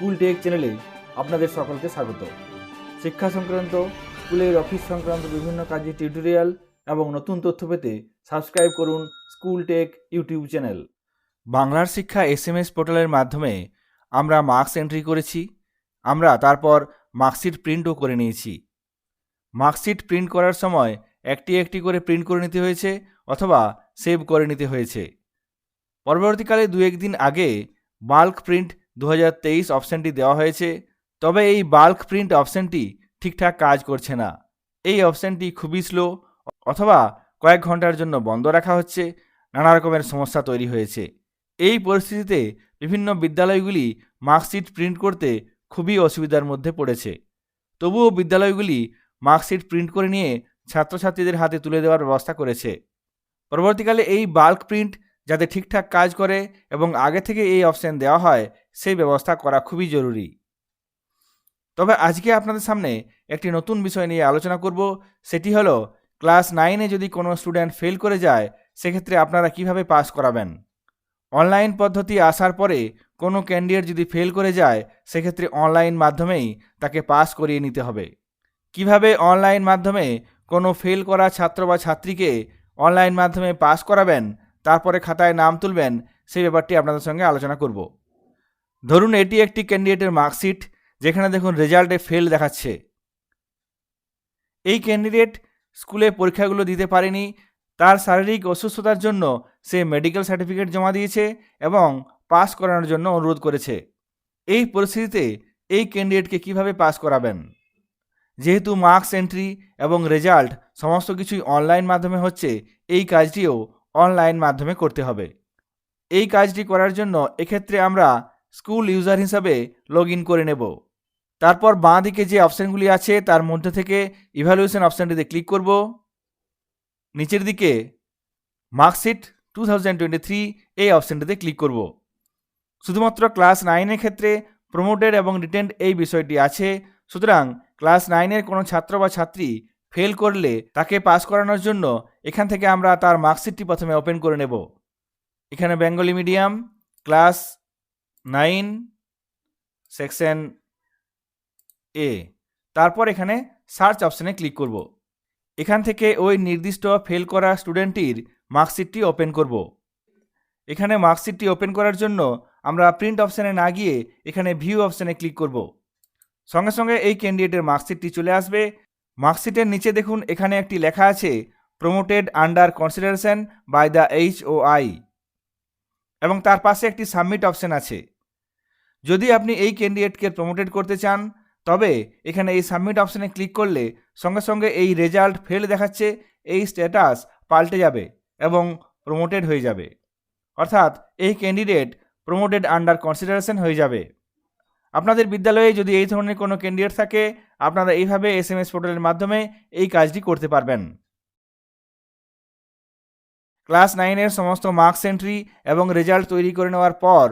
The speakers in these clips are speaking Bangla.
স্কুল টেক চ্যানেলে আপনাদের সকলকে স্বাগত। শিক্ষা সংক্রান্ত, স্কুলের অফিস সংক্রান্ত বিভিন্ন কাজের টিউটোরিয়াল এবং নতুন তথ্য পেতে সাবস্ক্রাইব করুন স্কুল টেক ইউটিউব চ্যানেল। বাংলার শিক্ষা এস এম এস পোর্টালের মাধ্যমে আমরা মার্কস এন্ট্রি করেছি, আমরা তারপর মার্কশিট প্রিন্টও করে নিয়েছি। মার্কশিট প্রিন্ট করার সময় একটি একটি করে প্রিন্ট করে নিতে হয়েছে অথবা সেভ করে নিতে হয়েছে। পরবর্তীকালে দু একদিন আগে বাল্ক প্রিন্ট দু অপশানটি দেওয়া হয়েছে, তবে এই বাল্ক প্রিন্ট অপশানটি ঠিকঠাক কাজ করছে না। এই অপশানটি খুবই স্লো অথবা কয়েক ঘণ্টার জন্য বন্ধ রাখা হচ্ছে, নানা রকমের সমস্যা তৈরি হয়েছে। এই পরিস্থিতিতে বিভিন্ন বিদ্যালয়গুলি মার্কশিট প্রিন্ট করতে খুবই অসুবিধার মধ্যে পড়েছে। তবুও বিদ্যালয়গুলি মার্কশিট প্রিন্ট করে নিয়ে ছাত্রছাত্রীদের হাতে তুলে দেওয়ার ব্যবস্থা করেছে। পরবর্তীকালে এই বাল্ক প্রিন্ট যাতে ঠিকঠাক কাজ করে এবং আগে থেকে এই অপশান দেওয়া হয়, সেই ব্যবস্থা করা খুবই জরুরি। তবে আজকে আপনাদের সামনে একটি নতুন বিষয় নিয়ে আলোচনা করব, সেটি হলো, ক্লাস নাইনে যদি কোনো স্টুডেন্ট ফেল করে যায়, সেক্ষেত্রে আপনারা কীভাবে পাস করাবেন? অনলাইন পদ্ধতি আসার পরে কোনো ক্যান্ডিডেট যদি ফেল করে যায়, সেক্ষেত্রে অনলাইন মাধ্যমেই তাকে পাস করিয়ে নিতে হবে। কীভাবে অনলাইন মাধ্যমে কোনো ফেল করা ছাত্র বা ছাত্রীকে অনলাইন মাধ্যমে পাস করাবেন তারপরে খাতায় নাম তুলবেন, সেই ব্যাপারটি আপনাদের সঙ্গে আলোচনা করব। ধরুন এটি একটি ক্যান্ডিডেটের মার্কশিট, যেখানে দেখুন রেজাল্টে ফেল দেখাচ্ছে। এই ক্যান্ডিডেট স্কুলে পরীক্ষাগুলো দিতে পারেনি, তার শারীরিক অসুস্থতার জন্য সে মেডিকেল সার্টিফিকেট জমা দিয়েছে এবং পাস করানোর জন্য অনুরোধ করেছে। এই পরিস্থিতিতে এই ক্যান্ডিডেটকে কীভাবে পাস করাবেন? যেহেতু মার্কস এন্ট্রি এবং রেজাল্ট সমস্ত কিছুই অনলাইন মাধ্যমে হচ্ছে, এই কাজটিও অনলাইন মাধ্যমে করতে হবে। এই কাজটি করার জন্য এক্ষেত্রে আমরা স্কুল ইউজার হিসাবে লগ করে নেব। তারপর বাঁ দিকে যে অপশানগুলি আছে, তার মধ্যে থেকে ইভ্যালুয়েশন অপশানটিতে ক্লিক করব। নিচের দিকে মার্কশিট টু এই অপশানটিতে ক্লিক করব। শুধুমাত্র ক্লাস নাইনের ক্ষেত্রে প্রমোটেড এবং রিটেন্ড এই বিষয়টি আছে। সুতরাং ক্লাস নাইনের কোনো ছাত্র বা ছাত্রী ফেল করলে তাকে পাস করানোর জন্য এখান থেকে আমরা তার মার্কশিটটি প্রথমে ওপেন করে নেব। এখানে Bengali medium class nine section A তারপর এখানে সার্চ অপশানে ক্লিক করব। এখান থেকে ওই নির্দিষ্ট ফেল করা স্টুডেন্টটির মার্কশিটটি ওপেন করব। এখানে মার্কশিটটি ওপেন করার জন্য আমরা প্রিন্ট অপশানে না গিয়ে এখানে ভিউ অপশানে ক্লিক করব। সঙ্গে সঙ্গে এই ক্যান্ডিডেটের মার্কশিটটি চলে আসবে। মার্কশিটের নিচে দেখুন এখানে একটি লেখা আছে promoted under consideration by the H O I এবং তার পাশে একটি সাবমিট অপশন আছে। যদি আপনি এই ক্যান্ডিডেটকে প্রমোটেড করতে চান, তবে এখানে এই সাবমিট অপশানে ক্লিক করলে সঙ্গে সঙ্গে এই রেজাল্ট ফেল দেখাচ্ছে, এই স্ট্যাটাস পাল্টে যাবে এবং প্রমোটেড হয়ে যাবে। অর্থাৎ এই ক্যান্ডিডেট প্রমোটেড আন্ডার কনসিডারেশন হয়ে যাবে। আপনাদের বিদ্যালয়ে যদি এই ধরনের কোনো ক্যান্ডিডেট থাকে, আপনারা এইভাবে এস এম এস পোর্টালের মাধ্যমে এই কাজটি করতে পারবেন। ক্লাস নাইনের সমস্ত মার্কস এন্ট্রি এবং রেজাল্ট তৈরি করে নেওয়ার পর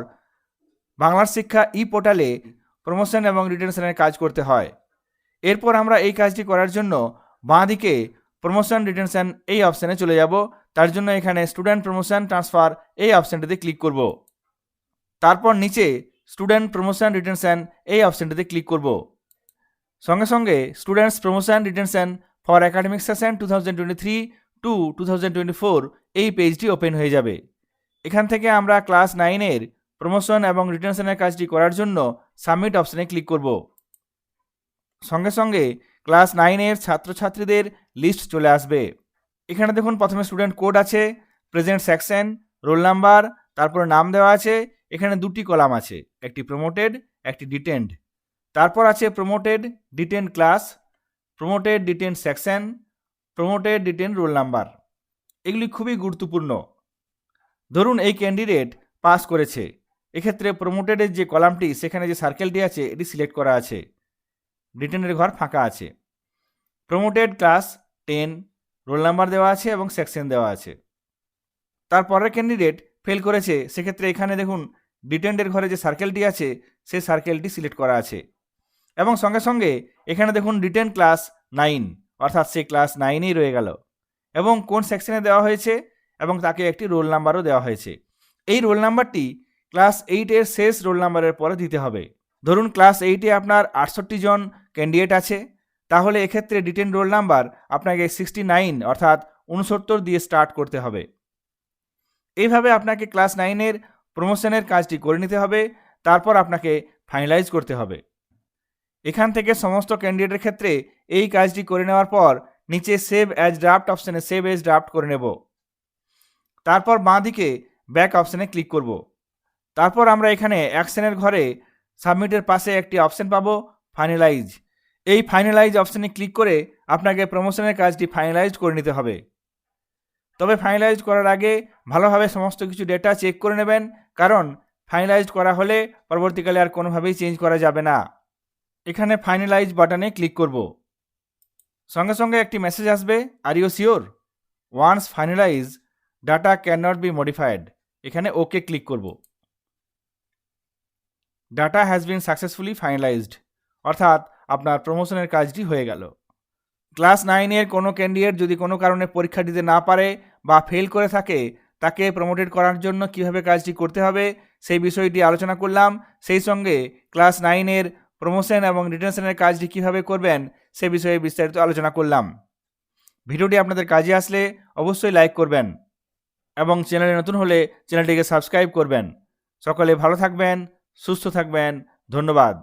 বাংলার শিক্ষা ই পোর্টালে প্রমোশন এবং রিটেনশনের কাজ করতে হয়। এরপর আমরা এই কাজটি করার জন্য বাঁ দিকে প্রমোশন, রিটেনশন এই অপশানে চলে যাব। তার জন্য এখানে স্টুডেন্ট প্রমোশন ট্রান্সফার এই অপশানটিতে ক্লিক করব। তারপর নিচে স্টুডেন্ট প্রমোশন, রিটেনশন এই অপশানটিতে ক্লিক করব। সঙ্গে সঙ্গে students promotion, retention for academic session two thousand twenty three to two এই পেজটি ওপেন হয়ে যাবে। এখান থেকে আমরা ক্লাস নাইনের প্রমোশন এবং রিটেনশনের কাজটি করার জন্য সাবমিট অপশানে ক্লিক করব। সঙ্গে সঙ্গে ক্লাস নাইনের ছাত্রছাত্রীদের লিস্ট চলে আসবে। এখানে দেখুন, প্রথমে স্টুডেন্ট কোড আছে প্রেজেন্ট সেকশন রোল নাম্বার তারপর নাম দেওয়া আছে, এখানে দুটি কলাম আছে, একটি প্রমোটেড একটি ডিটেন্ড তারপর আছে promoted detained class promoted detained section promoted detain roll number এগুলি খুবই গুরুত্বপূর্ণ। ধরুন এই ক্যান্ডিডেট পাস করেছে। এক্ষেত্রে প্রমোটেডের যে কলামটি সেখানে যে সার্কেলটি আছে, এটি সিলেক্ট করা আছে। ডিটেনের ঘর ফাঁকা আছে। Promoted class ten roll number দেওয়া আছে এবং সেকশন দেওয়া আছে। তারপরের ক্যান্ডিডেট ফেল করেছে, সেক্ষেত্রে এখানে দেখুন ডিটেন্ডের ঘরে যে সার্কেলটি আছে, সেই সার্কেলটি সিলেক্ট করা আছে। এবং সঙ্গে সঙ্গে এখানে দেখুন ডিটেন ক্লাস নাইন অর্থাৎ সে ক্লাস নাইনেই রয়ে গেল। এবং কোন সেকশনে দেওয়া হয়েছে? এবং তাকে একটি রোল নাম্বারও দেওয়া হয়েছে। এই রোল নাম্বারটি ক্লাস এইটের শেষ রোল নাম্বারের পরে দিতে হবে। ধরুন ক্লাস এইটে আপনার আটষট্টি জন ক্যান্ডিডেট আছে। তাহলে এক্ষেত্রে ডিটেন রোল নাম্বার আপনাকে সিক্সটি নাইন অর্থাৎ উনসত্তর দিয়ে স্টার্ট করতে হবে। এইভাবে আপনাকে ক্লাস নাইনের প্রমোশনের কাজটি করে নিতে হবে। তারপর আপনাকে ফাইনালাইজ করতে হবে। এখান থেকে সমস্ত ক্যান্ডিডেটের ক্ষেত্রে এই কাজটি করে নেওয়ার পর নিচে সেভ অ্যাজ ড্রাফট অপশানে সেভ এজ ড্রাফট করে নেব। তারপর বাঁ দিকে ব্যাক অপশানে ক্লিক করব। তারপর আমরা এখানে অ্যাকশনের ঘরে সাবমিটের পাশে একটি অপশান পাবো ফাইনালাইজ এই ফাইনালাইজ অপশানে ক্লিক করে আপনাকে প্রমোশনের কাজটি ফাইনালাইজ করে নিতে হবে। তবে ফাইনালাইজ করার আগে ভালোভাবে সমস্ত কিছু ডেটা চেক করে নেবেন, কারণ ফাইনালাইজ করা হলে পরবর্তীকালে আর কোনোভাবেই চেঞ্জ করা যাবে না। এখানে ফাইনালাইজ বাটনে ক্লিক করব। সঙ্গে সঙ্গে একটি মেসেজ আসবে are you sure once finalise data can not be modified এখানে ওকে ক্লিক করব। Data has been successfully finalised অর্থাৎ আপনার প্রমোশনের কাজটি হয়ে গেল। ক্লাস নাইনের কোনো ক্যান্ডিডেট যদি কোনো কারণে পরীক্ষা দিতে না পারে বা ফেল করে থাকে, তাকে প্রমোটেড করার জন্য কীভাবে কাজটি করতে হবে, সেই বিষয়টি আলোচনা করলাম। সেই সঙ্গে ক্লাস নাইনের প্রমোশন এবং রিটেনশনের কাজটি কীভাবে করবেন, সে বিষয়ে বিস্তারিত আলোচনা করলাম। ভিডিওটি আপনাদের কাজে আসলে অবশ্যই লাইক করবেন এবং চ্যানেলে নতুন হলে চ্যানেলটিকে সাবস্ক্রাইব করবেন। সকলে ভালো থাকবেন, সুস্থ থাকবেন, ধন্যবাদ।